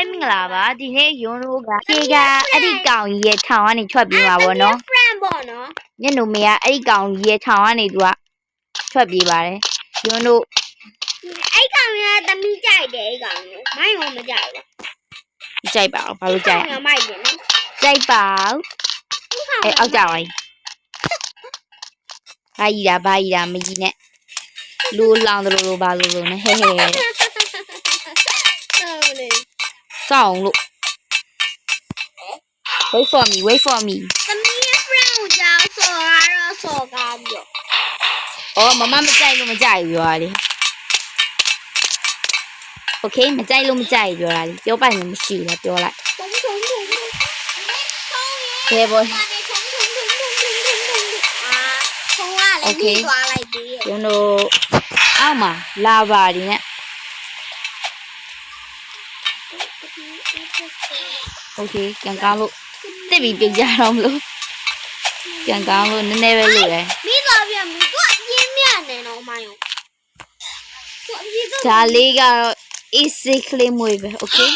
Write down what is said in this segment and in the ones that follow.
ပဲမင်္ဂလာပါဒီနေ့ယွန်းတို့ကဖြေကအဲ့ဒီကောင်ကြီးရဲ့ထောင်ကနေထွက်ပြေးမှာပေါ့နော် friend ပေါ့နော်ညနေမေကအဲ့ဒီကောင်ကြီးရဲ့ထောင်ကနေသူကထွက်ပြေးပါတယ်ယွန်းတို့အဲ့ကောင်ရသမီးကြိုက်တယ်အဲ့ကောင်ကိုမိုင်းရောမကြိုက်ဘူးမကြိုက်ပါဘူးဘာလို့ကြိုက်ငါမိုက်တယ်နော်ကြိုက်ပါဘူးအဲအောက်ကြပါ යි ဘာကြီးတာဘာကြီးတာမကြီးနဲ့လူလောင်တယ်လို့လို့ဘာလို့လို့နဲ့ဟဲဟဲဟုတ်လေ စောင်းလို့ wait for me wait for me သမီးရဲ့ friend ကိုကြောက်ဆော်ရတော့ဆော်ကားပြီးတော့အော်မမမကြိုက်လို့မကြိုက်ဘူးပြောတာလေ Okay မကြိုက်လို့မကြိုက်ပြောတာလေပြောပိုင်လို့မရှိဘူးလားပြောလိုက်ထုံးထုံးထုံးထုံးထုံးဘယ်ပေါ်ထုံးထုံးထုံးထုံးထုံးထုံးအာထုံးရလေပြီးသွားလိုက်သေးရဲ့ကျွန်တော်အောက်မှာလာပါဒီနဲ့ Okay ကန်ကောင်းလို့တစ်ပြီးပြုတ်ကြတော့မလို့ကန်ကောင်းလို့နည်းနည်းပဲလို့ရယ်ပြီးသွားပြန်ပြီသူအပြင်းမြတ်နေတော့မိုင်းရောသူအပြင်းတော့ဒါလေးကတော့ easy claim မွေးပဲ Okay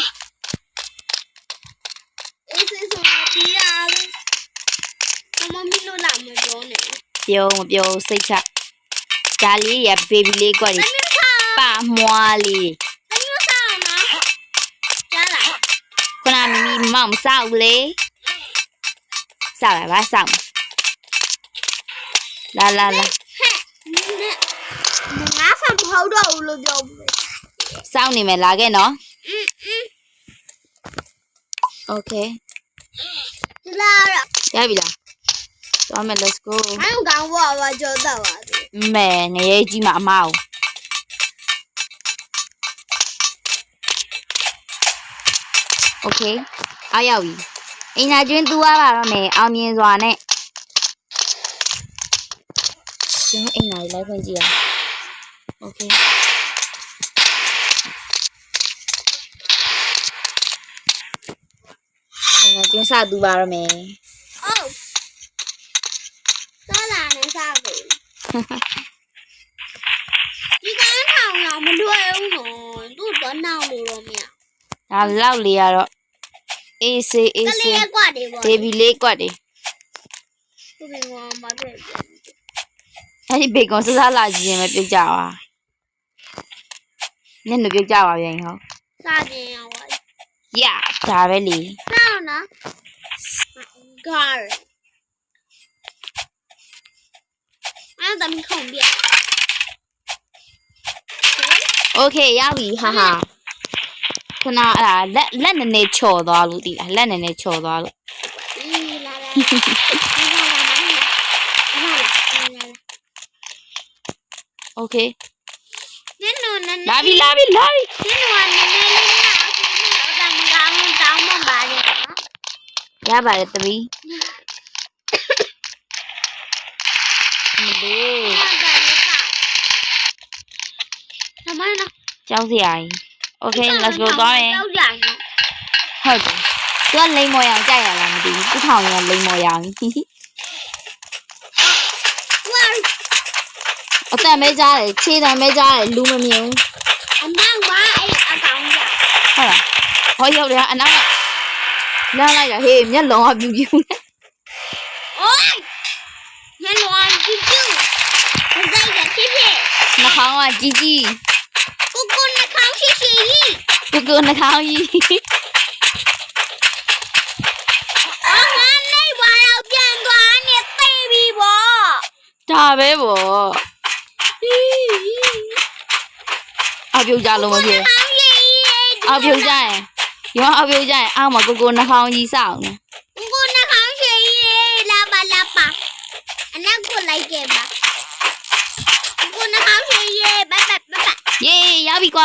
အေးစေးဆိုပြီးရလေမမမီလို့လာမပြောနဲ့ပြောမပြောစိတ်ချဒါလေးရ baby လေးကွက်တလေးမျိုးစားပါမွားလေး con Konami mi mỏng sao lê Sao lại ba xong La la la Má xong hấu đầu lừa dùng Sao này mày lá cái nó? Ok. La la Ya bila Cho mình let's go. Anh còn vợ và chờ tao Mẹ ngày ấy chỉ mà mau ရဲကြီးမအမအောင် Okay အားရောက်ပြီအင်နာကျွင်းသူရပါတော့မယ်အောင်မြင်စွာနဲ့ကျွန်တော်အင်နာလေးလိုက်ခွင့်ကြည့်ရအောင် Okay အင်နာကျွင်းစသူပါတော့မယ်အိုးစားလာနေစားပြီဒီကောင်ထောင်တော့မလွယ်ဘူးနော်သူ့တော့နောင်လို့တော့မရဒါလောက်လေးကတော့ အေးစေးအေး က စေး လေးကွာတယ်ပေါ့ ဘေဘီလေးကွက်တယ် သူ့ဘင်ကမပြည့် အဲ့ဒီဘေကွန်စစားလာကြည့်ရင်ပဲပြုတ်ကြပါနင့်တို့ပြုတ်ကြပါပြန်ဟော စားကျင်ရောပါ ရဒါပဲလေ စားနော်ဂါရအဲ့ဒါမခုံပြ โอเคရပြီဟာဟာ ခုနအဲ့ဒါလက်လက်နည်းနည်းချော်သွားလို့ဒီလားလက်နည်းနည်းချော်သွားလို့ นี่ลาลานี่ลาลานี่ลาลานี่ลา โอเค นี่หนูนั่น လာပြီလာပြီလာပြီ นี่หนูอันนี้นี่นะเอาแต่มึงกางมึงတောင်းမှပါလေနော် ရပါတယ်သမီးမလေး ဟုတ်တယ်လေကသမိုင်းနော် ကြောက်စရာကြီး Okay let's go သွားမယ်ဟုတ်တယ်သူကလိမ်မော်ရောင်ကြိုက်ရလားမသိဘူးသူထောင်ကလိမ်မော်ရောင်အတန်မဲကြားတယ်ခြေတန်မဲကြားတယ်လူမမြင်ဘူးအနောက်ကအဲ့အကောင်ကြီးဟုတ်လားဟောရောက်တယ်အနောက်ကလမ်းလိုက်တာဟေးမျက်လုံးကပြူပြူနဲ့အိုးမျက်လုံးကပြူပြူမဆိုင်တာဖြစ်ဖြစ်နှာခေါင်းကကြီးကြီး င်းရှိရှိကြီးကိုကိုနှာခေါင်းကြီးအော်ငါနေဝါတော့ပြန်သွားနေသိပြီပေါ့ဒါပဲပေါ့အပြုတ်ကြလို့မဖြစ်ခေါင်းရှိကြီးအပြုတ်ကြရင်ရောအပြုတ်ကြရင်အောက်မှာကိုကိုနှာခေါင်းကြီးစောင့်နေ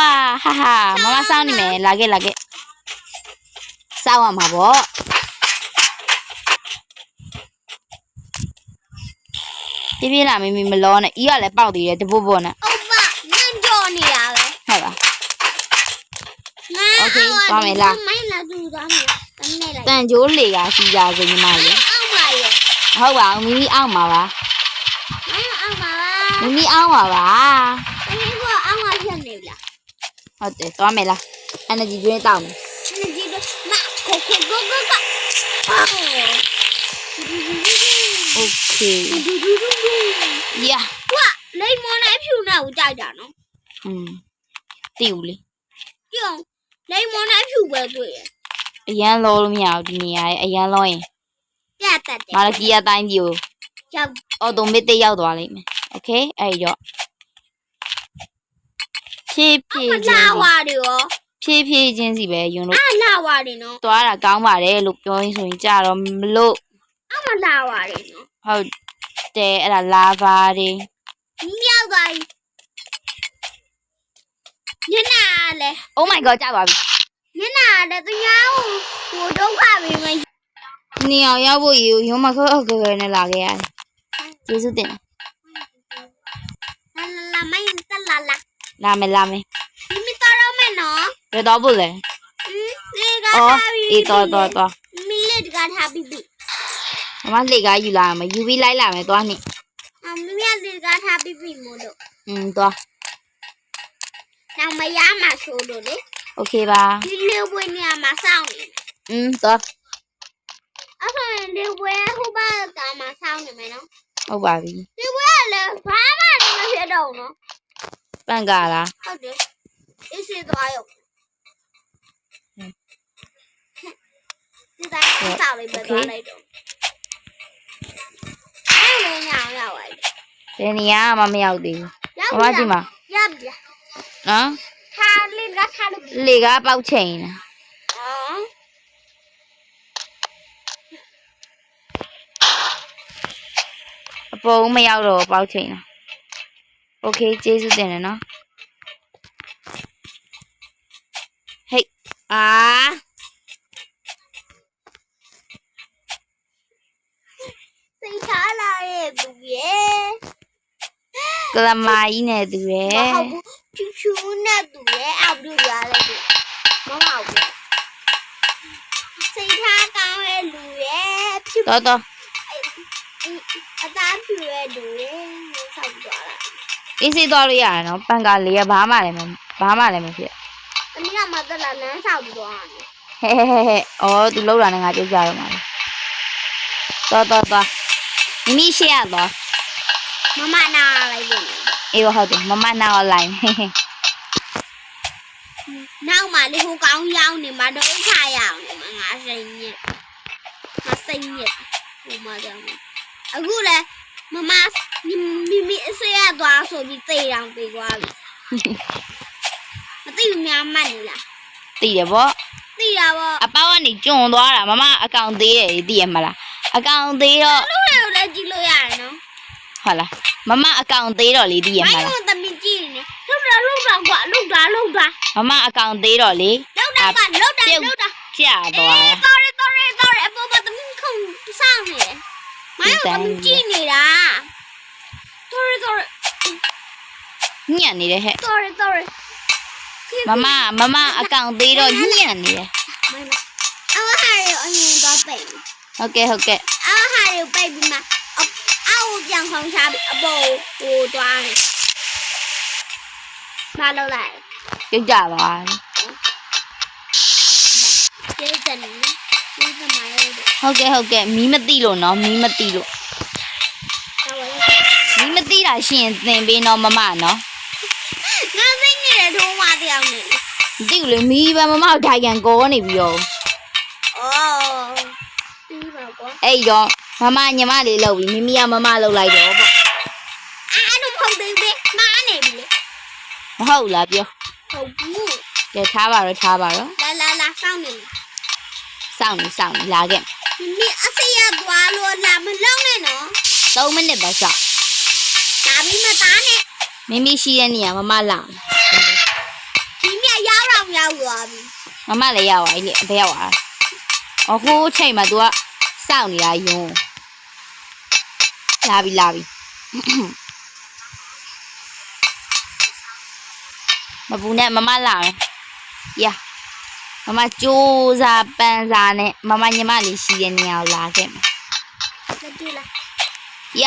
ဟာဟာမမစောင့်နေမယ်လာခဲ့လာခဲ့စောင့်ရမှာပေါ့ပြပြလာမမီမလောနဲ့ဤကလည်းပေါက်သေးတယ်တပုတ်ပုတ်နဲ့ အုပ်မနန်းကြော်နေတာပဲ ဟုတ်လား ငါ โอเคသွားမယ်လား မိုင်းလာသူသွားမယ်တနေ့လိုက် တန်ကြိုးလေကစီကြဆိုညီမလေး အောက်ပါရဲ့ ဟုတ်ပါဘူးမိမိအောက်မှာပါ မိုင်းအောက်ပါ မိမိအောက်မှာပါ တနေ့ကအောက်မှာဖြစ်နေပြီလား ဟုတ်တယ်သွားမယ်လား energy drink တောက်မယ် energy ကိုကိုကိုကိုကိုအော် โอเค ဒူဒူဒူဒူ ရ ကွာလိမ္မော်နဲ့ဖြူနဲ့ကိုကြိုက်တာနော် อืมတိဦးလေ ပြုံလိမ္မော်နဲ့ဖြူပဲတွေ့ရ အရန်လောလို့မရဘူးဒီနေရာရဲ့အရန်လောရင် ပြတ်တက်တယ် မာလကီယာတိုင်းပြည်ကို ရောက် အော်တိုမက်တစ်ရောက်သွားလိမ့်မယ်โอเคအဲ့တော့ ဖြည်းဖြည်းမချင်းလာစီဝါတွေရောဖြည်းဖြည်းချင်းစီပဲယွန်းလို့အလာဝါတွေနော်သွားတာကောင်းပါတယ်လို့ပြောရင်ဆိုရင်ကြတော့မလို့အမလာဝါတွေနော်ဟုတ်တယ်အဲ့ဒါလာဗာတွေမြောက်သွားပြီညနာလေ Oh my god ကြပါပြီညနာလေသူများကိုဒုက္ခပေးမယ်နေအောင်ရောက်ဖို့ရေရုံးမခောက်ခောက်နဲ့လာခဲ့ရတယ်ကျေးဇူးတင်လာလာလာမိုင်းတက်လာလာ လာမယ်လာမယ် ဒီမတော်တော့မယ်နော် ဘယ်တော့ဖို့လဲ ဒီက အော် ထားပြီး အေးတော်တော်တော် မီလက်ကထားပြီးပြီ မမလေကားယူလာမယ်ယူပြီးလိုက်လာမယ်သွားနေ အမီလက်ကထားပြီးပြီမို့လို့ อืมသွား နောက်မရမှာဆိုလို့လေ โอเคပါ ဒီလေပွေနေရာမှာစောင့်နေ อืมသွား အဲ့ဆိုရင်လေပွေဟိုဘက်ကမှာစောင့်နေမယ်နော် ဟုတ်ပါပြီ ဒီပွေကလည်းဘာမှမဖြစ်တော့ဘူးနော် ပန့်ကားလားဟုတ်တယ်အစ်စစ်သွားရောဒီတိုင်းစောင့်လိုက်ပဲသွားလိုက်တော့အဲ့လိုညောင်းရောက်လိုက်ဘယ်နေရာမှမရောက်သေးဘူးရောက်မမဒီမှာရပ်ပြနော်ထားလေးကထားလို့လေကားပေါက်ချိန်နေအော်အပေါ်မရောက်တော့ပေါက်ချိန်တာ โอเคကျေးဇူးတင်တယ်နော်ဟေးအာ စိတ်ထားလာရဲ့သူရဲ့ ကလမာကြီးနဲ့တူရ မ ယ် ဟုတ်ဘူးဖြူဖြူနဲ့သူရဲ့အောက်ပြရလဲသူမဟုတ်ဘူးစိတ်ထားကောင်းရဲ့လူရဲ့ဖြူ တော်တော် အသားဖြူရဲ့လူရဲ့ဆောက်ကြလာ အေးစေးသွားလို့ရတယ်နော်ပန့်ကားလေးကဘာမှလည်းမဘာမှလည်းမဖြစ်အနည်းကမတက်လာနန်းဆောက်သွားတယ်ဟဲ့ဟဲ့ဟဲ့ဟဲ့အော်သူလောက်တာနဲ့ငါကြိုးကြတော့မှာလေတော်တော်တော်မိမိရှေ့ရတော့မမနာလိုက်ပြီအေးဟုတ်တယ်မမနာအွန်လိုင်းဟဲ့ဟဲ့နောက်မှလေဟိုကောင်းရောက်နေမှာတော့ခါရအောင်နေမှာငါစိတ်ညစ်ငါစိတ်ညစ်ဟိုမှာကြောင့်အခုလေ မမမိမိအဆွေရသွားဆိုပြီးသိတောင်ပြေးသွားပြီမသိဘူးများမှတ်နေလားတည်တယ်ဗောသိတာပေါ့အပေါက်ကနေကျွန်းသွားတာမမအကောင်သေးတယ်တည်ရမလားအကောင်သေးတော့လူတွေကိုလည်းကြည့်လို့ရတယ်နော်ဟုတ်လားမမအကောင်သေးတော့လေတည်ရမမိုင်းလားကသမီးကြည့်နေလှုပ်တာလှုပ်တာကွာလှုပ်တာလှုပ်တာမမအကောင်သေးတော့လေလှုပ်တာကွာလှုပ်တာလှုပ်တာကြာသွား အေးတော်ရတော်ရတော်ရအပေါ်မှာသမီးခုံစောင်းနေတယ် မိုင်းကသမီးကြည့်နေတာတော်ရတော်ရညံ့နေတယ်ဟဲ့တော်ရတော်ရမမမမအကောင်သေးတော့ညံ့နေတယ်မိုင်းအဝဟာရအရင်တော့ပိတ်ဟုတ်ကဲ့ဟုတ်ကဲ့အဝဟာရပိတ်ပြီးမှအောက်ပြန်ခေါင်းချပြီးအပေါ်ဟိုတွားနေမလုပ်လိုက်ကြိုးကြသွားကျေးဇူးတင်ကျေးဇူးမရဘူး ဟုတ်ကဲ့ဟုတ်ကဲ့မီးမတိလို့နော်မီးမတိလို့တော့ဝယ်မီးမတိတာရှင်သင်ပေးနော်မမနော်ငါစိတ်နေတဲ့ထုံးမတယောက်နေမတိဘူးလေမီးပဲမမဒိုင်ကန်ကောနေပြီးတော့အော်ပြီးပါကွာအဲ့တော့မမညီမလေးလောက်ပြီးမိမိကမမလောက်လိုက်တော့ပေါ့အဲ့တော့မဟုတ်သေးဘူးမားနေပြီလေမဟုတ်လားပြောဟုတ်ဘူးကဲထားပါတော့ထားပါတော့လာလာလာစောင်းနေစောင့်နေစောင့်နေလာခဲ့ မိမိအစရသွားလို့လာမလုံးနဲ့နော်3မိနစ်ပဲစောင့်ဒါပြီးမသားနဲ့မိမိရှိတဲ့နေရာမမလာဒီမြရောက်တော့ရောက်သွားပြီမမလည်းရောက်သွားပြီလေအဖေရောက်သွားအဟိုးချိန်မှာ तू ကစောင့်နေတာယုံလာပြီလာပြီမပူနဲ့မမလာမယ်ရ မမကြိုးစားပန်းစားနဲ့မမညီမလေးရှိတဲ့နေရာကိုလာခဲ့မယ်လက်တူလာရ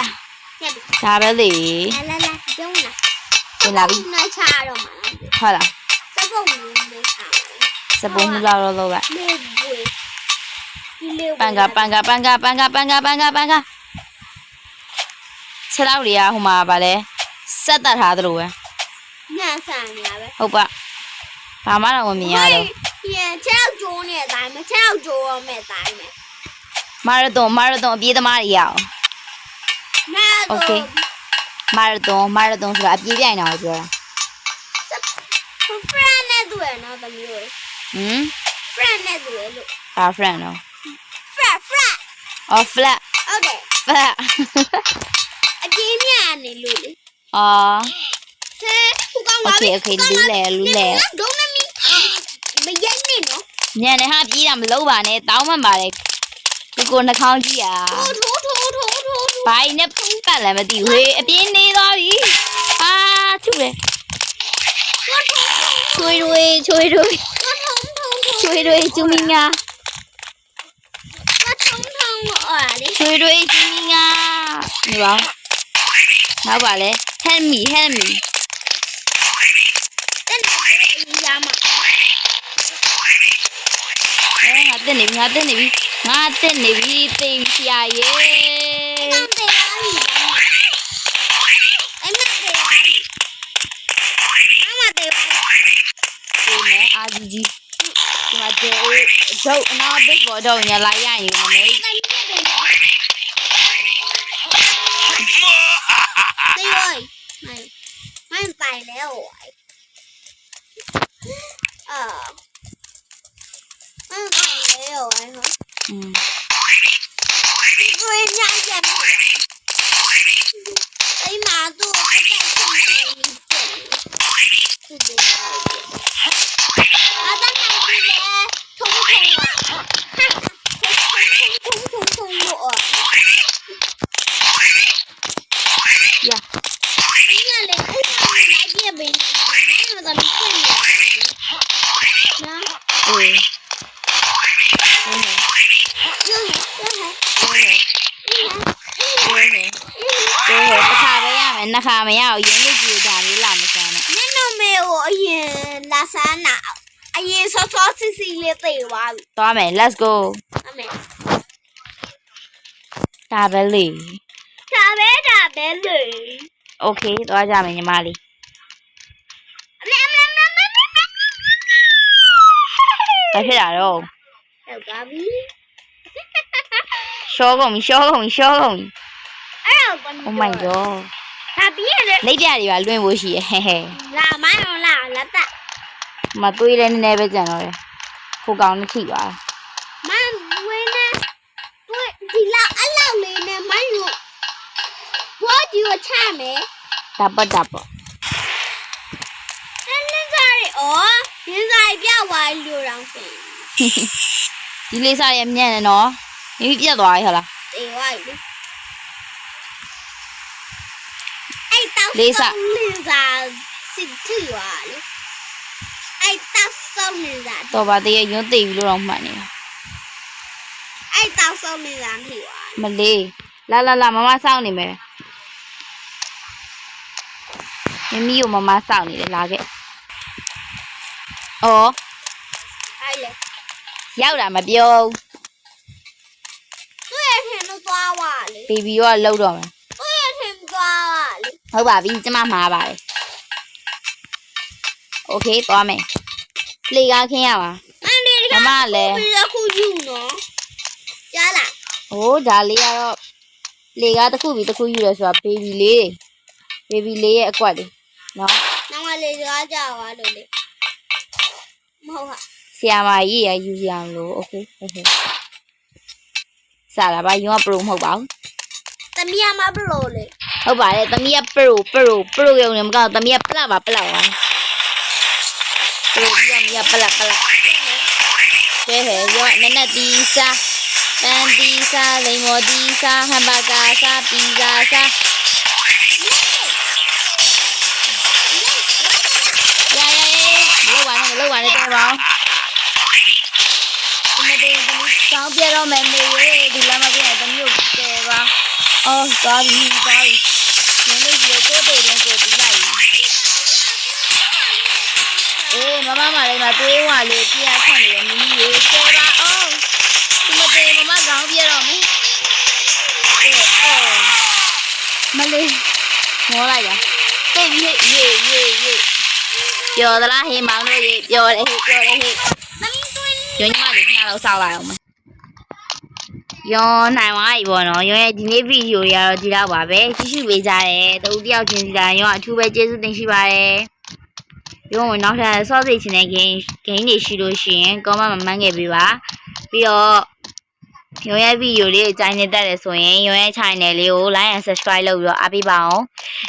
ဆက်ပြီဒါပဲလေလာလာလာကျုံးလာပြန်လာပြီနိုင်ချတော့မှာဟုတ်လားစပုတ်ဘူးလေးခါစပုံးမလောက်တော့လောက်လိုက်မေဘွေဒီလေးပန်ကပန်ကပန်ကပန်ကပန်ကပန်ကပန်ကခြေထောက်တွေကဟိုမှာဗာလဲဆက်တတ်ထားသလိုပဲညဆန်နေရပဲဟုတ်ပါဘာမှတော့မမြင်ရတော့ ညချောက်ကျိုးနေတဲ့အတိုင်းမချောက်ကျိုးရမယ့်အတိုင်းပဲ မာရသွန်မာရသွန်အပြေးသမားတွေရအောင် နာ โอ တော့ เค မာရသွန်မာရသွန်ဆိုတာအပြေးပြိုင်တာကိုပြောတာ friend နဲ့တူရနော်သမီးတို့ ဟမ် friend နဲ့တူရလို့ ဘာ friend တော့ friend friend အော် flat ဟုတ်တယ် flat အကြီးမြတ်နေလို့လေ အော် ဟဲဟိုကောင် โอเคโอเคလူးလေလူးလေ ဒုံးမမီမရိုက်နေနော် ညံနေဟာပြေးတာမလုပ်ပါနဲ့တောင်းမှန်ပါလေကိုကိုနှာခေါင်းကြီးอ่ะထိုးထိုးထိုးထိုးထိုးထိုးဘာကြီးနဲ့ပတ်လည်းမသိဘူးဟေးအပြင်းနေသွားပြီအာထုတယ်ချွေတွေချွေတွေထုံထုံထုံချွေတွေကျူမီငါထုံထုံအော်လေချွေတွေကျူမီငါနေပါနောက်ပါလေ help me help me တဲ့နေရာမှာအဲငါတက်နေပြီငါတက်နေပြီငါတက်နေပြီသိပြီဆရာရေကောင်းတယ်အားကြီးအဲ့မ တဲ့အားကြီးမမတဲ့အားကြီးဒီမဲ့အာကြီးကြီးဒီမှာကျိုးဒုတ်အနာဘစ်ဘောတော့ညာလိုက်ရရင်မမေးတို င်းတဲ့တယ်တေးဝိုင်းမိုင်းမိုင်းပိုင်လဲဟိုအာမိုင်းပိုင်လဲဟိုဟောอืม မရအောင်ရင်းလေးကြည့်ဒါလေးလာမစမ်းနဲ့နင်နမေကိုအရင်လာစမ်းနာအရင်ဆော့ဆော့စီစီလေးသိသွားပြီသွားမယ် let's go အမေဒါပဲလေဒါပဲဒါပဲလေ okay သွားကြမယ်ညီမလေးအမေအမေအမေဘာဖြစ်တာတော့ဟုတ်ပါပြီရှောကုန်ပြီရှောကုန်ပြီရှောကုန်ပြီ Oh my god. ဟာပြီးရလေလိပ်ပြတွေပါလွင့်ဖို့ရှိရဲ့ဟဲဟဲလာမိုင်းအောင်လာလာတက်မသွေးလည်းနည်းနည်းပဲကြံတော့တယ်ကိုကောင်နဲ့ထိပါမန်ဝင်းနဲ့တွေ့ဒီလောက်အလောက်လေးနဲ့မိုင်းတို့ဘောဒီကိုချမယ်တပတ်တပတ်အဲ့နင်းစားရအော်နင်းစားရပြဝိုင်းလို့တောင်ဆိုဒီလေးစားရမြန်တယ်နော်မိမိပြတ်သွားပြီဟလားတေးဝိုင်း လေးစားလေးစားစစ်ထီဝါလေအဲ့တောက်ဆုံးလေးစားတော်ပါသေးရရွံ့သိပြီလို့တော့မှန်နေတာအဲ့တောက်ဆုံးလေးစားထီဝါမလေးလာလာလာမမစောင့်နေမယ်မမီကိုမမစောင့်နေတယ်လာခဲ့ဩဟိုင်လေရောက်တာမပြောသူ့ရဲ့ရှင်တို့သွားပါလေဘီဘီရောလှုပ်တော့မယ် ဟုတ်ပါပြီကျမမှားပါတယ်โอเคသွားမယ်လေကားခင်းရပါအန်ဒီကမလည်းအခုယူနော်ကြားလားဟိုးဒါလေးကတော့လေကားတစ်ခုပြီးတစ်ခုယူရဆိုတာဘေဘီလေးတွေဘေဘီလေးရဲ့အကွက်တွေနော်နောက်ကလေကားကြာပါလို့လေမဟုတ်ဟာဆရာမကြီးရယူရအောင်လို့โอเคโอเคစားလာပါယူကပရိုမဟုတ်ပါဘူးတမီးကမပရိုလေ က်ပလက်ကဲဟဲ့ရောနနက်တီးစားပန်တီးစားလိမ်မော်တီးစားဟမ်ဘာဂါစားပီဇာစားရရရမလုပ်ပါနဲ့မလုပ်ပါနဲ့တော့ပါဒီမတေးသမီးကောင်းပြတော့မယ်မေရေဒီလမ်းမပြည့်သမီးကိုကဲပါအော်သွားပြီသွားပြီနင်းလေးဒီ ကိုတေရင်ကိုတီးလိုက်အေးမမမလေးမတွေးဝါလေးပြရဆက်နေရမီမီရေစေပါအောင်ဒီမတေမမကောင်းပြတော့မယ်အေးအေးမလေးမောလိုက်တာတိတ်ရေရေရေရေပြောသလားဟေးမောင်တို့ရေပြောတယ်ဟေးပြောတယ်ဟေးညမလေးနှာလောက်ဆောက်လိုက်အောင် မယ်ယောနိုင်သွားပြီပေါ့နော်ယောရဲ့ဒီနေ့ဗီဒီယိုတွေကတော့ဒီလောက်ပါပဲကြည့်ရှုပေးကြတယ်တူတယောက်ချင်းစီတိုင်းယောအထူးပဲကျေးဇူးတင်ရှိပါတယ်ယောဝင်နောက်ထပ်စောစိတ်ချင်တဲ့ game game တွေရှိလို့ရှိရင် comment မှာမှန်းခဲ့ပေးပါပြီးတော့ယောရဲ့ဗီဒီယိုလေးကိုကြိုင်နေတတ်တယ်ဆိုရင်ယောရဲ့ channel လေးကို like and subscribe လုပ်ပြီးတော့အားပေးပါအောင်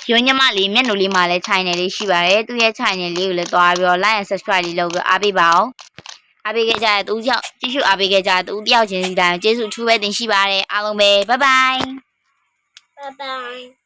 ယောညမလေးမျက်နှာလေးမှာလည်း channel လေးရှိပါတယ်သူရဲ့ channel လေးကိုလည်းတွားပြီးတော့ like and subscribe လေးလုပ်ပြီးတော့အားပေးပါအောင် အားပေးခဲ့ကြတဲ့သူကြောင့်ကြည့်ရှုအားပေးခဲ့ကြတဲ့သူတယောက်ချင်းစီတိုင်းကျေးဇူးအထူးပဲတင်ရှိပါတယ်အားလုံးပဲဘိုင်ဘိုင်拜拜。